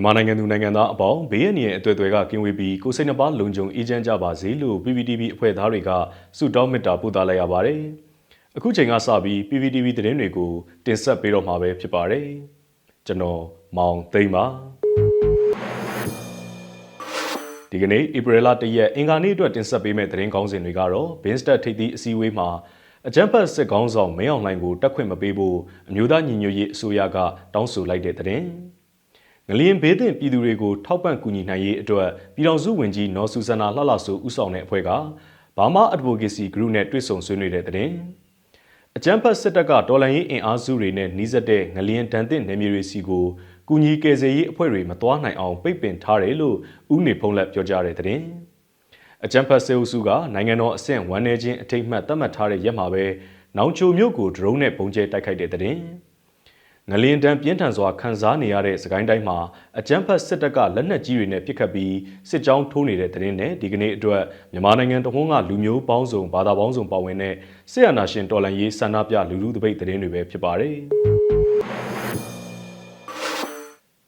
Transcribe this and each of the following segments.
မြန်မာနိုင်ငံသူနိုင်ငံသားအပေါင်းဘေးရန်ရဲ့အသွေးအသွယ်ကကင်းဝေးပြီးကိုယ်စိတ်နှပါလုံခြုံအေးချမ်းကြပါစေလို့ PPTV အဖွဲ့သားတွေကဆုတောင်းမေတ္တာပို့သလိုက်ရပါတယ်။အခုချိန်ကစပြီး PPTV သတင်းတွေကိုတင်ဆက်ပေးတော့မှာပဲဖြစ်ပါတယ်။ကျွန်တော်မောင်သိန်းပါဒီကနေ့ဧပြီလ1ရက်အင်္ဂါနေ့အတွက်တင်ဆက်ပေးမယ့်သတင်းကောင်းစင်တွေကတော့ Binstat ထိပ်သီးအစည်းအဝေးမှာအကြမ်းဖက်စစ်ကောင်းဆောင်မင်းအောင်လှိုင်ကိုတက်ခွင့်မပေးဖို့အမျိုးသားညီညွတ်ရေးအစိုးရကတောင်းဆိုလိုက်တဲ့သတင်း။ ငလျင်ဘေးသင့်ပြည်သူတွေကိုထောက်ပံ့ကူညီနိုင်ရေးအတွက်ပြည်ထောင်စုဝန်ကြီးနော်ဆူဆန္နာလှလှဆိုဦးဆောင်တဲ့အဖွဲ့ကဘာမာ Advocacy Group နဲ့တွေ့ဆုံဆွေးနွေးတဲ့တဲ့အကြမ်းဖက်စစ်တပ်ကတော်လှန်ရေးအင်အားစုတွေနဲ့နှီးစပ်တဲ့ငလျင်တန်တဲ့နယ်မြေတွေစီကိုကူညီကယ်ဆယ်ရေးအဖွဲ့တွေမသွားနိုင်အောင်ပိတ်ပင်ထားတယ်လို့ဥနေဖုံးလက်ပြောကြားတဲ့တဲ့အကြမ်းဖက်စစ်အုပ်စုကနိုင်ငံတော်အဆင့်ဝန်내ချင်းအထိတ်မှတ်သတ်မှတ်ထားတဲ့ရက်မှာပဲနောင်ချိုမြို့ကိုဒရုန်းနဲ့ပုံကျဲတိုက်ခိုက်တဲ့တဲ့ ငလင်တန်းပြင်းထန်စွာခံစားနေရတဲ့စကိုင်းတိုင်းမှာအကြမ်းဖက်စစ်တပ်ကလက်နက်ကြီးတွေနဲ့ပစ်ခတ်ပြီးစစ်ကြောင်းထိုးနေတဲ့တဲ့င်းနဲ့ဒီကနေ့အတွက်မြန်မာနိုင်ငံတဝန်းကလူမျိုးပေါင်းစုံဘာသာပေါင်းစုံပါဝင်တဲ့စစ်အာဏာရှင်တော်လှန်ရေးဆန္ဒပြလူလူတပိတ်တဲ့င်းတွေပဲဖြစ်ပါတယ်။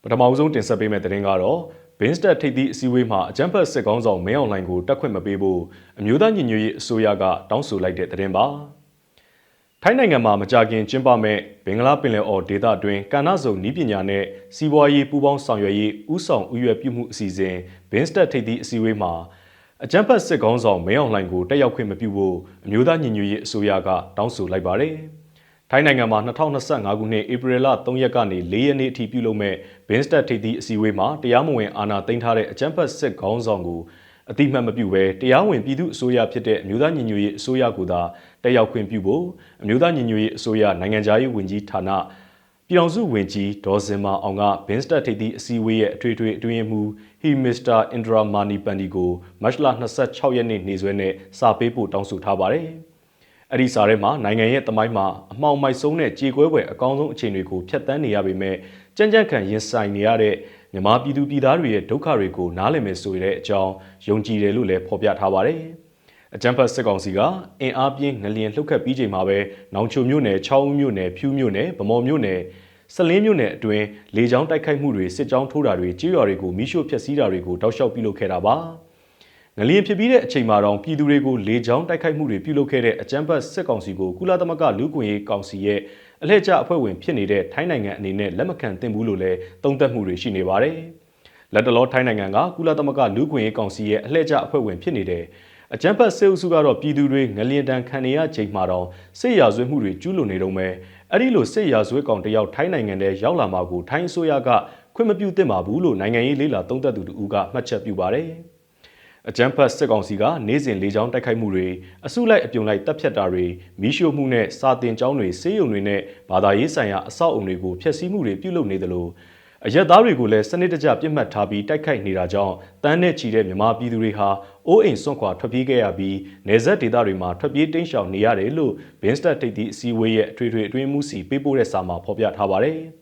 ပထမဆုံးတင်ဆက်ပေးမယ့်တဲ့င်းကတော့ဘင်းစတက်ထိပ်သီးအစည်းအဝေးမှာအကြမ်းဖက်စစ်ကောင်းဆောင်မင်းအောင်လှိုင်ကိုတက်ခွင့်မပေးဖို့အမျိုးသားညီညွတ်ရေးအစိုးရကတောင်းဆိုလိုက်တဲ့တဲ့င်းပါ။ ထိုင်းနိုင်ငံမှာမကြာခင်ကျင်းပမဲ့ဘင်္ဂလားပင်လယ်အော်ဒေသအတွင်းကဏ္ဍစုံနီးပညာနဲ့စီးပွားရေးပူးပေါင်းဆောင်ရွက်ရေးဥဆောင်ဥရွက်ပြုမှုအစီအစဉ်ဘင်းစတက်ထိပ်သီးအစည်းအဝေးမှာအကြံဖတ်စစ်ကောင်းဆောင်မဲအောင်လှိုင်ကိုတက်ရောက်ခွင့်မပြုဖို့အမျိုးသားညီညွတ်ရေးအစိုးရကတောင်းဆိုလိုက်ပါတယ်။ထိုင်းနိုင်ငံမှာ2025ခုနှစ်ဧပြီလ3ရက်ကနေ4ရက်နေ့အထိပြုလုပ်မဲ့ဘင်းစတက်ထိပ်သီးအစည်းအဝေးမှာတရားမဝင်အာဏာသိမ်းထားတဲ့အကြံဖတ်စစ်ကောင်းဆောင်ကို အတိမတ်မပြုဘဲတရားဝင်ပြည်သူအစိုးရဖြစ်တဲ့အမျိုးသားညီညွတ်ရေးအစိုးရကသာတက်ရောက်ခွင့်ပြုဖို့အမျိုးသားညီညွတ်ရေးအစိုးရနိုင်ငံခြားရေးဝန်ကြီးဌာနပြည်ထောင်စုဝန်ကြီးဒေါ်စင်မာအောင်ကဘင်းစတက်ထိပ်သီးအစည်းအဝေးရဲ့အထွေထွေအတွင်းမှုဟီမစ္စတာအင်ဒရာမာနီပန်ဒီကိုမတ်လ26ရက်နေ့နေ့စွဲနဲ့စာပေးပို့တောင်းဆိုထားပါတယ်။အဲ့ဒီစာထဲမှာနိုင်ငံရဲ့တမိုင်းမှာအမှောင်မိုက်ဆုံးတဲ့ကြေကွဲပွဲအကောင်းဆုံးအခြေအနေကိုဖျက်ဆီးနေရပေမဲ့ကြမ်းကြမ်းခံရင်ဆိုင်နေရတဲ့ မြန်မာပြည်သူပြည်သားတွေရဲ့ဒုက္ခတွေကိုနားလည်မယ်ဆိုတဲ့အကြောင်းယုံကြည်တယ်လို့လည်းဖော်ပြထားပါတယ်။အကြံဖတ်စစ်ကောင်စီကအင်အားပြင်းငလျင်လှုပ်ခတ်ပြီးချိန်မှာပဲနောင်ချိုမြို့နယ်၊ချောင်းဦးမြို့နယ်၊ဖြူးမြို့နယ်၊ဗမော်မြို့နယ်စလင်းမြို့နယ်အတွင်းလေကြောင်းတိုက်ခိုက်မှုတွေစစ်ကြောင်းထိုးတာတွေကြေးရွာတွေကိုမိရှို့ဖျက်ဆီးတာတွေကိုတောက်လျှောက်ပြုလုပ်ခဲ့တာပါ။ငလျင်ဖြစ်ပြီးတဲ့အချိန်မှာတော့ပြည်သူတွေကိုလေကြောင်းတိုက်ခိုက်မှုတွေပြုလုပ်ခဲ့တဲ့အကြမ်းဖက်စစ်ကောင်စီကိုကုလသမဂ္ဂလူ့အခွင့်အရေးကောင်စီရဲ့ အလှည့်ကျအဖွဲ့ဝင်ဖြစ်နေတဲ့ထိုင်းနိုင်ငံအနေနဲ့လက်မခံသင့်ဘူးလို့လည်းသုံးသပ်မှုတွေရှိနေပါတယ်။လက်တလောထိုင်းနိုင်ငံကကုလသမဂ္ဂလူ့ခွင့်ရေးကောင်စီရဲ့အလှည့်ကျအဖွဲ့ဝင်ဖြစ်နေတဲ့အကြံဖတ်စေအုပ်စုကတော့ပြည်သူတွေငလျင်တန်ခံနေရချိန်မှာတော့စစ်ရာဇဝတ်မှုတွေကျူးလွန်နေတော့မယ်အဲ့ဒီလိုစစ်ရာဇဝတ်ကောင်တယောက်ထိုင်းနိုင်ငံထဲရောက်လာမှာကိုထိုင်းအစိုးရကခွင့်မပြုသင့်ပါဘူးလို့နိုင်ငံရေးလေးလာသုံးသပ်သူတူကမှတ်ချက်ပြုပါတယ်။ အကြမ်းဖက်စစ်ကောင်စီကနေ့စဉ်လေကြောင်းတိုက်ခိုက်မှုတွေအစုလိုက်အပြုံလိုက်တပ်ဖြတ်တာတွေမီးရှို့မှုနဲ့စာတင်ကျောင်းတွေဆေးရုံတွေနဲ့ဘာသာရေးဆိုင်ရာအဆောက်အုံတွေကိုဖျက်ဆီးမှုတွေပြုလုပ်နေသလိုအရက်သားတွေကိုလည်းစနစ်တကျပြစ်မှတ်ထားပြီးတိုက်ခိုက်နေတာကြောင့်တန်းနဲ့ချီတဲ့မြန်မာပြည်သူတွေဟာအိုးအိမ်စွန့်ခွာထွက်ပြေးခဲ့ရပြီးနေဆက်ဒေသတွေမှာထွက်ပြေးတိမ်းရှောင်နေရတယ်လို့ဘင်းစတက်တိတ်တီအစည်းအဝေးရဲ့အထွေထွေအတွင်းမှုစီပေးပို့တဲ့စာမှာဖော်ပြထားပါတယ်။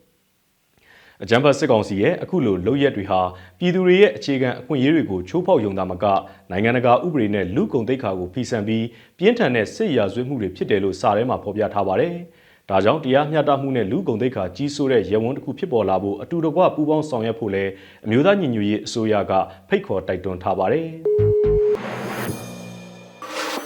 အကြံဖတ်စစ်ကောင်စီရဲ့အခုလိုလုပ်ရက်တွေဟာပြည်သူတွေရဲ့အခြေခံအခွင့်အရေးတွေကိုချိုးဖောက်ယုံတာမကနိုင်ငံတကာဥပဒေနဲ့လူကုန်သိက္ခာကိုဖီဆန်ပြီးပြင်းထန်တဲ့စစ်ရာဇဝတ်မှုတွေဖြစ်တယ်လို့စာထဲမှာဖော်ပြထားပါတယ်။ဒါကြောင့်တရားမျှတမှုနဲ့လူကုန်သိက္ခာကြီးစိုးတဲ့ရဲဝန်းတစ်ခုဖြစ်ပေါ်လာဖို့အတူတကွပူးပေါင်းဆောင်ရွက်ဖို့လဲအမျိုးသားညီညွတ်ရေးအစိုးရကဖိတ်ခေါ်တိုက်တွန်းထားပါတယ်။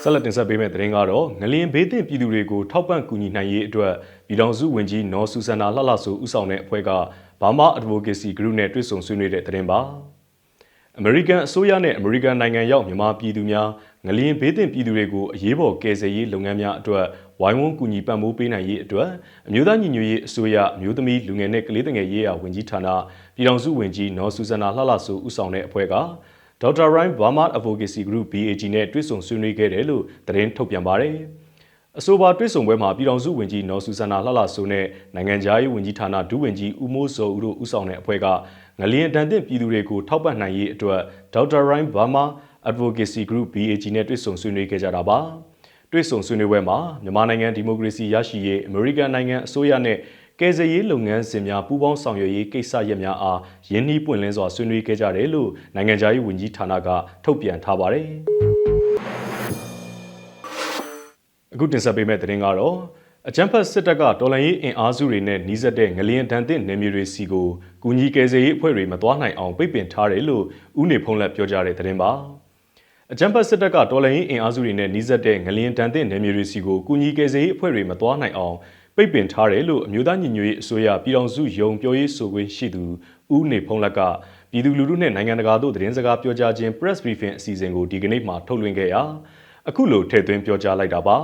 ဆက်လက်တင်ဆက်ပေးမယ့်သတင်းကတော့ငလျင်ဘေးသင့်ပြည်သူတွေကိုထောက်ပံ့ကူညီနိုင်ရေးအတွက်ပြည်ထောင်စုဝန်ကြီးနော်ဆူဆန္နာလှလှဆိုဦးဆောင်တဲ့အဖွဲ့က ဘာမာ Advocacy Group နဲ့တွေ့ဆုံဆွေးနွေးတဲ့သတင်းပါအမေရိကန်အစိုးရနဲ့အမေရိကန်နိုင်ငံရောက်မြန်မာပြည်သူများငလျင်ဘေးသင့်ပြည်သူတွေကိုအရေးပေါ်ကယ်ဆယ်ရေးလုပ်ငန်းများအတွက်ဝိုင်းဝန်းကူညီပံ့ပိုးပေးနိုင်ရေးအတွက်အမျိုးသားညီညွတ်ရေးအစိုးရအမျိုးသမီးလူငယ်နဲ့ကလေးငယ်ရေးရာဝန်ကြီးဌာနပြည်ထောင်စုဝန်ကြီးနော်ဆူဇနာလှလှဆိုဦးဆောင်တဲ့အဖွဲ့ကဒေါက်တာရိုင်းဘာမာ Advocacy Group BAG နဲ့တွေ့ဆုံဆွေးနွေးခဲ့တယ်လို့သတင်းထုတ်ပြန်ပါတယ်။ အဆိုပါတွေ့ဆုံပွဲမှာပြည်ထောင်စုဝန်ကြီးနော်ဆူဆန္နာလှလှဆိုနဲ့နိုင်ငံခြားရေးဝန်ကြီးဌာနဒုဝန်ကြီးဦးမိုးစောဦးတို့ဦးဆောင်တဲ့အဖွဲ့ကငလျင်တန်တဲ့ပြည်သူတွေကိုထောက်ပံ့နိုင်ရေးအတွက်ဒေါက်တာရိုင်းဘာမာ Advocacy Group BAG နဲ့တွေ့ဆုံဆွေးနွေးခဲ့ကြတာပါတွေ့ဆုံဆွေးနွေးပွဲမှာမြန်မာနိုင်ငံဒီမိုကရေစီရရှိရေးအမေရိကန်နိုင်ငံအစိုးရနဲ့ကယ်ဆယ်ရေးလုပ်ငန်းစဉ်များပူးပေါင်းဆောင်ရွက်ရေးကိစ္စရပ်များအားယင်းနှီးပွင့်လင်းစွာဆွေးနွေးခဲ့ကြတယ်လို့နိုင်ငံခြားရေးဝန်ကြီးဌာနကထုတ်ပြန်ထားပါတယ်။ အခုတင်ဆက်ပေးမယ့်သတင်းကတော့အကြမ်းဖက်စစ်တပ်ကတော်လှန်ရေးအင်အားစုတွေနဲ့နှီးစပ်တဲ့ငလျင်တန်တဲ့နယ်မြေတွေစီကိုကူညီကယ်ဆယ်ရေးအဖွဲ့တွေမသွားနိုင်အောင်ပိတ်ပင်ထားတယ်လို့ဥနေဖုံးလက်ပြောကြားတဲ့သတင်းပါအကြမ်းဖက်စစ်တပ်ကတော်လှန်ရေးအင်အားစုတွေနဲ့နှီးစပ်တဲ့ငလျင်တန်တဲ့နယ်မြေတွေစီကိုကူညီကယ်ဆယ်ရေးအဖွဲ့တွေမသွားနိုင်အောင်ပိတ်ပင်ထားတယ်လို့အမျိုးသားညီညွတ်ရေးအစိုးရပြည်ထောင်စုယုံပြောရေးဆိုခွင့်ရှိသူဦးနေဖုံးလက်ကပြည်သူလူထုနဲ့နိုင်ငံတကာတို့သတင်းစကားပြောကြားခြင်း press briefing အစီအစဉ်ကိုဒီကနေ့မှထုတ်လွှင့်ခဲ့ရာ အခုလိုထည့်သွင်းပြောကြားလိုက်တာပါ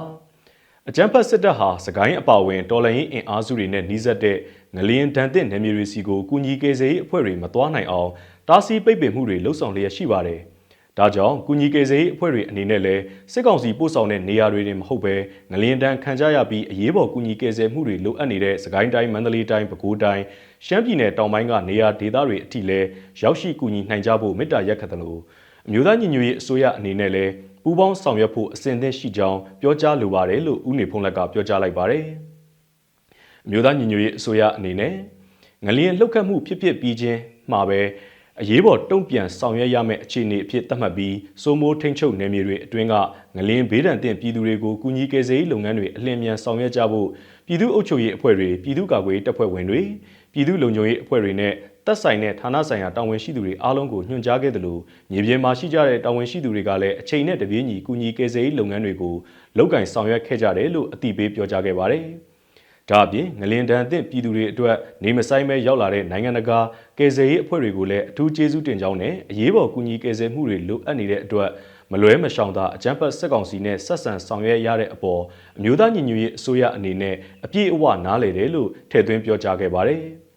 အကြမ်းဖက်စစ်တပ်ဟာစကိုင်းအပါအဝင်တော်လှန်ရေးအင်အားစုတွေနဲ့နှီးစပ်တဲ့ငလျင်တန်တဲ့နယ်မြေတွေစီကိုကူညီကယ်ဆယ်ရေးအဖွဲ့တွေမသွားနိုင်အောင်တားဆီးပိတ်ပင်မှုတွေလှုံ့ဆော်လျက်ရှိပါတယ်။ဒါကြောင့်ကုညီကေစေးအဖွဲ့တွေအနေနဲ့လည်းစစ်ကောင်စီပို့ဆောင်တဲ့နေရာတွေတင်မဟုတ်ပဲငလျင်တန်းခံကြရပြီးအရေးပေါ်ကုညီကေစေမှုတွေလိုအပ်နေတဲ့စကိုင်းတိုင်းမန္တလေးတိုင်းပဲခူးတိုင်းရှမ်းပြည်နယ်တောင်ပိုင်းကနေရာဒေသတွေအထိလည်းရောက်ရှိကုညီနိုင်ကြဖို့မေတ္တာရက်ခတ်တယ်လို့အမျိုးသားညီညွတ်ရေးအစိုးရအနေနဲ့လည်း ပူးပေါင်းဆောင်ရွက်ဖို့အစဉ်အသင့်ရှိကြောင်းပြောကြားလိုပါတယ်လို့ဦးနေဖုံးလက်ကပြောကြားလိုက်ပါတယ်။အမျိုးသားညီညွတ်ရေးအစိုးရအနေနဲ့ငလျင်လှုပ်ခတ်မှုဖြစ်ဖြစ်ပြီးချင်းမှာပဲအရေးပေါ်တုံ့ပြန်ဆောင်ရွက်ရမယ့်အခြေအနေအဖြစ်သတ်မှတ်ပြီးစိုးမိုးထိန်ချုပ်နယ်မြေတွေအတွင်းကငလင်းဘေးဒဏ်သင့်ပြည်သူတွေကိုကူညီကယ်ဆယ်ရေးလုပ်ငန်းတွေအလင်းမြန်ဆောင်ရွက်ကြဖို့ပြည်သူ့အုပ်ချုပ်ရေးအဖွဲ့တွေပြည်သူ့ကာကွယ်ရေးတပ်ဖွဲ့ဝင်တွေပြည်သူ့လုံခြုံရေးအဖွဲ့တွေနဲ့ တပ်ဆိုင်တဲ့ဌာနဆိုင်ရာတာဝန်ရှိသူတွေအားလုံးကိုညွှန်ကြားခဲ့တယ်လို့မြေပြင်မှာရှိကြတဲ့တာဝန်ရှိသူတွေကလည်းအချိန်နဲ့တပြေးညီကူညီကယ်ဆယ်ရေးလုပ်ငန်းတွေကိုလုပ်ကင်ဆောင်ရွက်ခဲ့ကြတယ်လို့အသိပေးပြောကြားခဲ့ပါတယ်။ဒါအပြင်ငလင်တန်အသင့်ပြည်သူတွေအတွက်နေမဆိုင်မဲရောက်လာတဲ့နိုင်ငံတကာကယ်ဆယ်ရေးအဖွဲ့တွေကိုလည်းအထူးကျေးဇူးတင်ကြောင်းနဲ့အရေးပေါ်ကူညီကယ်ဆယ်မှုတွေလိုအပ်နေတဲ့အတွက်မလွဲမရှောင်သာအကြမ်းဖက်စစ်ကောင်စီနဲ့ဆက်ဆံဆောင်ရွက်ရတဲ့အပေါ်အမျိုးသားညီညွတ်ရေးအစိုးရအနေနဲ့အပြည့်အဝနားလည်တယ်လို့ထည့်သွင်းပြောကြားခဲ့ပါတယ်။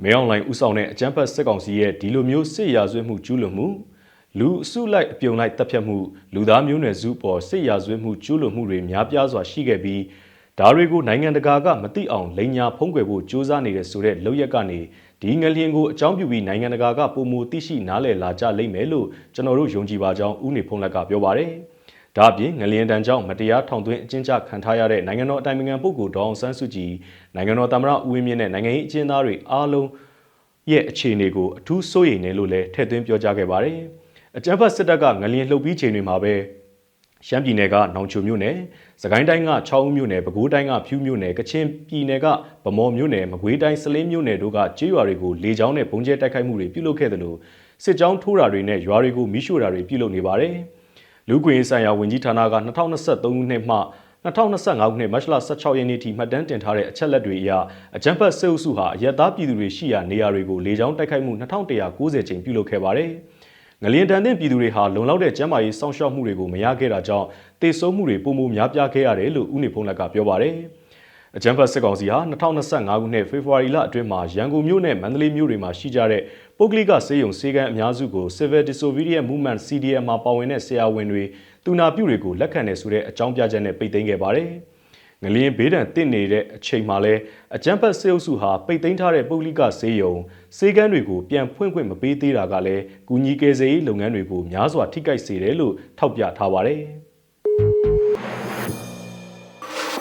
မဲအွန်လိုင်းဥဆောင်တဲ့အကြမ်းဖက်စစ်ကောင်စီရဲ့ဒီလိုမျိုးစစ်ရာဇဝတ်မှုကျူးလွန်မှုလူအစုလိုက်အပြုံလိုက်တပ်ဖြတ်မှုလူသားမျိုးနွယ်စုပေါ်စစ်ရာဇဝတ်မှုကျူးလွန်မှုတွေများပြားစွာရှိခဲ့ပြီးဒါတွေကိုနိုင်ငံတကာကမသိအောင်လိန်ညာဖုံးကွယ်ဖို့ကြိုးစားနေတဲ့ဆိုတဲ့လောက်ရက်ကနေဒီငလျင်ကိုအကြောင်းပြုပြီးနိုင်ငံတကာကပုံမူသိရှိနားလည်လာကြလိမ့်မယ်လို့ကျွန်တော်တို့ယုံကြည်ပါကြောင်းဦးနေဖုံးလက်ကပြောပါတယ်။ ဒါ့အပြင်ငလျင်တန်ကြောင့်မတရားထောင်သွင်းအကျဉ်းချခံထားရတဲ့နိုင်ငံတော်အတိုင်ပင်ခံပုဂ္ဂိုလ်ဒေါအောင်ဆန်းစုကြည်နိုင်ငံတော်သမ္မတဦးဝင်းမြင့်နဲ့နိုင်ငံရေးအကျဉ်းသားတွေအားလုံးရဲ့အခြေအနေကိုအထူးစိုးရိမ်နေလို့လည်းထည့်သွင်းပြောကြားခဲ့ပါတယ်။အကြံဖတ်စစ်တပ်ကငလျင်လှုပ်ပြီးချိန်တွေမှာပဲရှမ်းပြည်နယ်ကနောင်ချိုမြို့နယ်စကိုင်းတိုင်းက6ဦးမြို့နယ်ပဲခူးတိုင်းကဖြူးမြို့နယ်ကချင်ပြည်နယ်ကဗမော်မြို့နယ်မကွေးတိုင်းစလင်းမြို့နယ်တို့ကကျေးရွာတွေကိုလေကြောင်းနဲ့ဘုံကျဲတိုက်ခိုက်မှုတွေပြုလုပ်ခဲ့တယ်လို့စစ်ကြောင်းထိုးတာတွေနဲ့ရွာတွေကိုမိရှို့တာတွေပြုလုပ်နေပါတယ်။ လူ့ခွင့်ရေးဆိုင်ရာဝန်ကြီးဌာနက2023ခုနှစ်မှ2025ခုနှစ်မတ်လ16ရက်နေ့ထိမှတ်တမ်းတင်ထားတဲ့အချက်လက်တွေအရအကြံဖတ်စစ်အုပ်စုဟာအရက်သားပြည်သူတွေရှိရာနေရာတွေကိုလေကြောင်းတိုက်ခိုက်မှု2190ကြိမ်ပြုလုပ်ခဲ့ပါတယ်။ငလျင်တန်တဲ့ပြည်သူတွေဟာလုံလောက်တဲ့ကျန်းမာရေးစောင့်ရှောက်မှုတွေကိုမရခဲ့တာကြောင့်တေဆုံးမှုတွေပုံမှုများပြားခဲ့ရတယ်လို့ဦးနေဖုံးလက်ကပြောပါတယ်။ အကြံဖတ်စစ်ကောင်စီဟာ2025ခုနှစ်ဖေဖော်ဝါရီလအတွင်းမှာရန်ကုန်မြို့နဲ့မန္တလေးမြို့တွေမှာရှိကြတဲ့ပုဂ္ဂလိကစေယုံစေကံအများစုကို Civil Disobedience Movement CDM မှာပါဝင်တဲ့ဆရာဝန်တွေတူနာပြုတွေကိုလက်ခံနေဆိုတဲ့အကြောင်းပြချက်နဲ့ပိတ်သိမ်းခဲ့ပါတယ်။ငလျင်ဘေးဒဏ်တင့်နေတဲ့အချိန်မှာလဲအကြမ်းဖက်စေအုပ်စုဟာပိတ်သိမ်းထားတဲ့ပုဂ္ဂလိကဈေးရုံစေကန်းတွေကိုပြန်ဖွင့်ခွင့်မပေးသေးတာကလည်းကူညီကယ်ဆယ်ရေးလုပ်ငန်းတွေကိုများစွာထိခိုက်စေတယ်လို့ထောက်ပြထားပါတယ်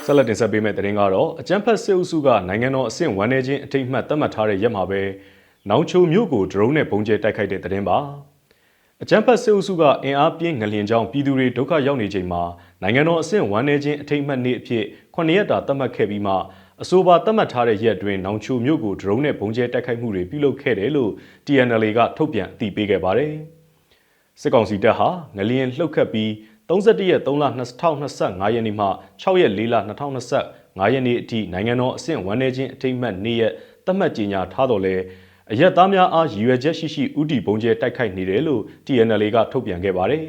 ဆက်လက်တင်ဆက်ပေးမယ့်သတင်းကတော့အကြမ်းဖက်စစ်အုပ်စုကနိုင်ငံတော်အဆင့်ဝန်내ချင်းအထိတ်မှတ်သတ်မှတ်ထားတဲ့ရက်မှာပဲနောင်ချိုမြို့ကိုဒရုန်းနဲ့ပုံကျဲတိုက်ခိုက်တဲ့သတင်းပါအကြမ်းဖက်စစ်အုပ်စုကအင်အားပြင်းငလျင်ကြောင့်ပြည်သူတွေဒုက္ခရောက်နေချိန်မှာနိုင်ငံတော်အဆင့်ဝန်내ချင်းအထိတ်မှတ်နေ့အဖြစ်9ရက်တာသတ်မှတ်ခဲ့ပြီးမှအဆိုပါသတ်မှတ်ထားတဲ့ရက်အတွင်းနောင်ချိုမြို့ကိုဒရုန်းနဲ့ဘုံကျဲတိုက်ခိုက်မှုတွေပြုလုပ်ခဲ့တယ်လို့ TNL ကထုတ်ပြန်အသိပေးခဲ့ပါတယ်။စစ်ကောင်စီတပ်ဟာငလျင်လှုပ်ခတ်ပြီး 31ရက်3လ2025ရက်နေ့မှ6ရက်4လ2025ရက်နေ့အထိနိုင်ငံတော်အဆင့်ဝန်내ချင်းအထိတ်မှတ်နေ့ရက်သတ်မှတ်ကြေညာထားတော်လဲအရက်သားများအားရည်ရွယ်ချက်ရှိရှိဥတီဘုံကျဲတိုက်ခိုက်နေတယ်လို့ TNL ကထုတ်ပြန်ခဲ့ပါတယ်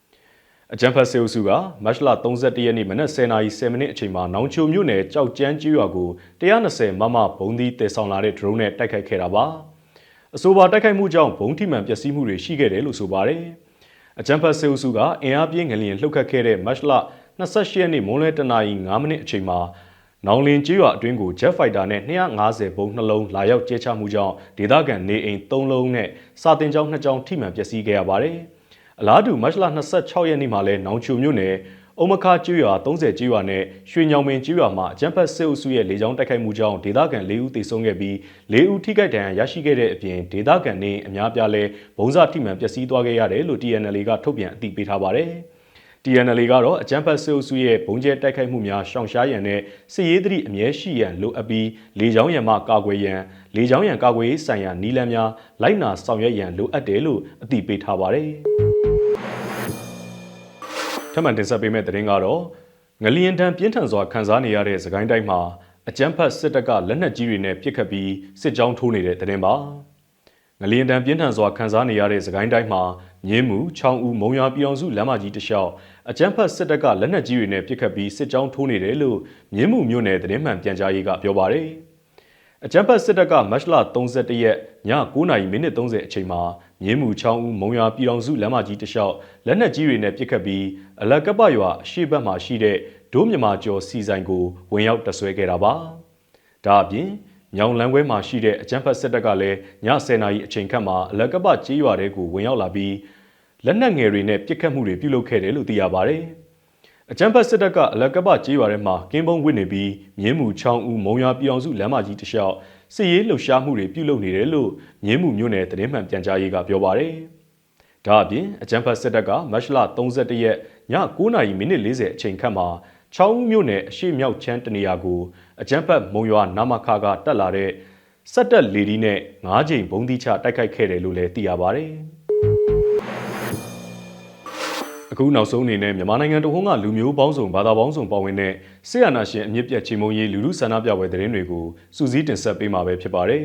။အကြံဖတ်စေအုပ်စုကမတ်လ31ရက်နေ့မနက်10:10မိနစ်အချိန်မှာနောင်ချိုမြို့နယ်ကြောက်ကျန်းကျွော်ကို120မမဘုံသီးတည်ဆောင်လာတဲ့ drone နဲ့တိုက်ခိုက်ခဲ့တာပါအဆိုပါတိုက်ခိုက်မှုကြောင့်ဘုံထိမှန်ပျက်စီးမှုတွေရှိခဲ့တယ်လို့ဆိုပါတယ် အကြံဖတ်စေအုပ်စုကအင်အားပြင်းငလျင်လှုပ်ခတ်ခဲ့တဲ့မတ်လ28ရက်နေ့မွန်းလွဲတနာရီ9မိနစ်အချိန်မှာနောင်လင်ကျေးရွာအတွင်းကို Jet Fighter နဲ့250ဘုံနှလုံးလာရောက်ကျဲချမှုကြောင့်ဒေသခံနေအိမ်3လုံးနဲ့စာတင်ကျောင်း2ကျောင်းထိမှန်ပျက်စီးခဲ့ရပါတယ်။အလားတူမတ်လ26ရက်နေ့မှာလဲနောင်ချိုမြို့နယ် အုံမခါကျွော်30ကျွော်နဲ့ရွှေညောင်ပင်ကျွော်မှာအကြမ်းဖက်စစ်အုပ်စုရဲ့လေကြောင်းတိုက်ခိုက်မှုကြောင့်ဒေသခံ၄ဦးသေဆုံးခဲ့ပြီး၄ဦးထိခိုက်ဒဏ်ရာရရှိခဲ့တဲ့အပြင်ဒေသခံတွေအများပြားလဲဘုံစားထိမှန်ပျက်စီးသွားခဲ့ရတယ်လို့ TNL ကထုတ်ပြန်အသိပေးထားပါတယ်။ TNL ကတော့အကြမ်းဖက်စစ်အုပ်စုရဲ့ဘုံကျဲတိုက်ခိုက်မှုများရှောင်ရှားရန်နဲ့စစ်ရေးသတိအမြဲရှိရန်လိုအပ်ပြီးလေကြောင်းရန်မှကာကွယ်ရန်လေကြောင်းရန်ကာကွယ်ရေးဆိုင်ရာနည်းလမ်းများလိုက်နာဆောင်ရွက်ရန်လိုအပ်တယ်လို့အသိပေးထားပါတယ်။ထပ် မံတင်ဆက်ပေးမယ့်သတင်းကတော့ငလျင်တံပြင်းထန်စွာခံစားနေရတဲ့သခိုင်းတိုင်းမှာအကြမ်းဖက်စစ်တပ်ကလက်နက်ကြီးတွေနဲ့ပစ်ခတ်ပြီးစစ်ကြောင်းထိုးနေတဲ့သတင်းပါ။ငလျင်တံပြင်းထန်စွာခံစားနေရတဲ့သခိုင်းတိုင်းမှာမြင်းမှုချောင်းဦးမုံရွာပြည်အောင်စုလမ်းမကြီးတစ်လျှောက်အကြမ်းဖက်စစ်တပ်ကလက်နက်ကြီးတွေနဲ့ပစ်ခတ်ပြီးစစ်ကြောင်းထိုးနေတယ်လို့မြင်းမှုမြို့နယ်သတင်းမှန်ပြန်ကြားရေးကပြောပါရယ်အကြမ်းဖက်စစ်တပ်ကမတ်လ31ရက်ည9:30မိနစ်30အချိန်မှာ မြင်းမှုချောင်းဦးမုံရွာပြည်အောင်စုလမ်းမကြီးတစ်လျှောက်လက်နက်ကြီးတွေနဲ့ပစ်ခတ်ပြီးအလကပရွာအရှိဘက်မှာရှိတဲ့ဒိုးမြမာကျော်စီဆိုင်ကိုဝင်ရောက်တဆွဲခဲ့တာပါ။ဒါအပြင်မြောင်လန်းခွဲမှာရှိတဲ့အကြမ်းဖက်စစ်တပ်ကလည်းည10:00နာရီအချိန်ခန့်မှာအလကပကြေးရွာတဲကိုဝင်ရောက်လာပြီးလက်နက်ငယ်တွေနဲ့ပစ်ခတ်မှုတွေပြုလုပ်ခဲ့တယ်လို့သိရပါတယ်။အကြမ်းဖက်စစ်တပ်ကအလကပကြေးရွာထဲမှာကင်းပုံးဝစ်နေပြီးမြင်းမှုချောင်းဦးမုံရွာပြည်အောင်စုလမ်းမကြီးတစ်လျှောက် စစ်ရေးလှုပ်ရှားမှုတွေပြုလုပ်နေတယ်လို့မြင်းမှုမြို့နယ်သတင်းမှန်ပြန်ကြားရေးကပြောပါတယ်။ဒါအပြင်အကြမ်းဖက်စစ်တပ်ကမတ်လ31ရက်ည9:40မိနစ်40အချိန်ခန့်မှာချောင်းဦးမြို့နယ်အရှိမြောက်ချမ်းတနေရာကိုအကြမ်းဖက်မုံရွာနာမခါကတက်လာတဲ့စက်တက်လေဒီနဲ့၅ချိန်ဘုံသီးချတိုက်ခိုက်ခဲ့တယ်လို့လည်းသိရပါတယ်။ အခုနောက်ဆုံးအနေနဲ့မြန်မာနိုင်ငံတဝန်းကလူမျိုးပေါင်းစုံဘာသာပေါင်းစုံပါဝင်တဲ့ဆီယနာရှင်အမြင့်ပြတ်ချိန်မုံရေးလူလူဆန္ဒပြပွဲသတင်းတွေကိုစူးစီးတင်ဆက်ပေးမှာပဲဖြစ်ပါတယ်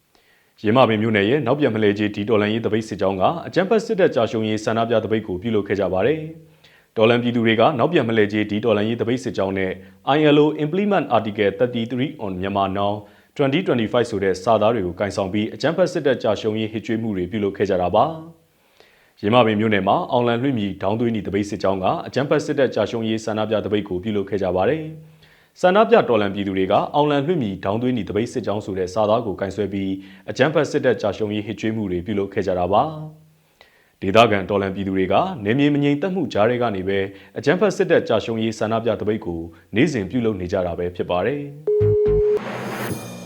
။ရင်းမပင်မြို့နယ်ရဲ့နောက်ပြန်မလဲကြီးဒီတော်လန်ရေးတပိတ်စစ်ကြောင်းကအကြမ်းဖက်စစ်တပ်ကြာရှုံးရေးဆန္ဒပြတပိတ်ကိုပြုလုပ်ခဲ့ကြပါတယ်။ဒေါ်လန်ပြည်သူတွေကနောက်ပြန်မလဲကြီးဒီတော်လန်ရေးတပိတ်စစ်ကြောင်းနဲ့ ILO Implement Article 33 on Myanmar Now 2025ဆိုတဲ့စာသားတွေကိုကင်ဆောင်ပြီးအကြမ်းဖက်စစ်တပ်ကြာရှုံးရေးဟစ်ကြွေးမှုတွေပြုလုပ်ခဲ့ကြတာပါ။ ရင်းမပင်မြို့နယ်မှာအောင်လန်လွှင့်မြီဒေါင်းသွင်းဤတပိတ်စစ်ကြောင်းကအကြမ်းဖက်စစ်တပ်ကြာရှုံးရေးဆန္ဒပြတပိတ်ကိုပြုလုပ်ခဲ့ကြပါတယ်။ဆန္ဒပြတော်လန်ပြည်သူတွေကအောင်လန်လွှင့်မြီဒေါင်းသွင်းဤတပိတ်စစ်ကြောင်းဆိုတဲ့စာသားကိုကင်ဆယ်ပြီးအကြမ်းဖက်စစ်တပ်ကြာရှုံးရေးဟစ်ကြွေးမှုတွေပြုလုပ်ခဲ့ကြတာပါ။ဒေသခံတော်လန်ပြည်သူတွေကနေမြေမငြိမ်သက်မှုကြားတွေကနေပဲအကြမ်းဖက်စစ်တပ်ကြာရှုံးရေးဆန္ဒပြတပိတ်ကိုနေ့စဉ်ပြုလုပ်နေကြတာပဲဖြစ်ပါတယ်။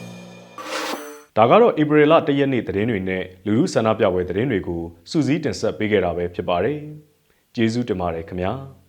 ဒါကတော့ဧပြီလ၁ရက်နေ့သတင်းတွေနဲ့လူလူဆန္ဒပြပွဲသတင်းတွေကိုစူးစီးတင်ဆက်ပေးခဲ့တာပဲဖြစ်ပါတယ်။ကျေးဇူးတင်ပါတယ်ခင်ဗျာ။